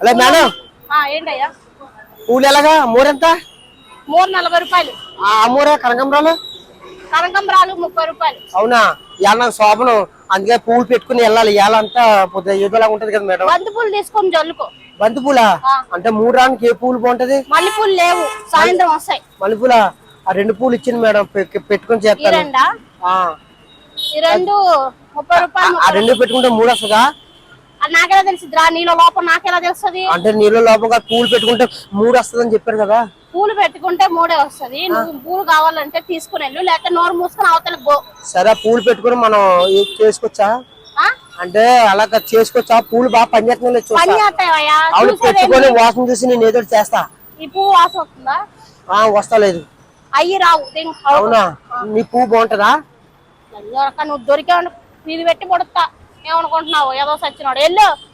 అలా మేడం ఏంటయ్యా? పూలు ఎలాగా మూరెంత? మూడు నలభై రూపాయలు. ఆ మూరే కనకంబరాలు? కనకంబరాలు ముప్పై రూపాయలు. అవునా? ఇవాళ నాకు శోభనం. అందుకే పూలు పెట్టుకుని వెళ్ళాలి. ఇవాళ అంతా ఏదోలాగా ఉంటది కదా మేడం. బంతి పూలు తీసుకొని జల్లుకో. బంతి పూలా? అంటే మూడు రానికి ఏ పూలు బాగుంటది? మల్లెపూలు లేవు. సాయంత్రం వస్తాయి. మల్లెపూల? ఆ రెండు పూలు ఇచ్చింది మేడం. పెట్టుకొని చేస్తాను. రెండు? ముప్పై రూపాయలు ఆ రెండు పెట్టుకుంటే మూడు వస్తుందా? అది నాకెలా తెలిసిద్రా నీలో లోపల నాకెలా తెలుస్తుంది? అంటే నీళ్ళ లోపల పూలు పెట్టుకుంటే మూడు వస్తుందని చెప్పారు కదా. పూలు పెట్టుకుంటే మూడే వస్తది. నువ్వు పూలు కావాలంటే తీసుకుని వెళ్ళు లేకపోతే నోరు మూసుకొని అవతలకు పో. సరే పూలు పెట్టుకుని మనం ఏ- చేసుకోవచ్చా ఆ? అంటే అలా చేసుకోవచ్చా పూలు బాగా పనిచేస్తున్నాయి చూస్తా పని చేస్తావయ్యా అవును చూసేది పెట్టుకొని వాసన చూసి నేను ఏదో ఒకటి చేస్తా. ఈ పువ్వు వాసన వస్తుందా? ఆ వస్తా లేదు అయ్యి రావు దీనికి అవునా? నీ పువ్వు బాగుంటదా? దొరక నువ్వు దొరికావు. ఇది పెట్టి పొడుస్తా ఏమనుకుంటున్నావు? ఏదో సచ్చినాడు. వెళ్ళు.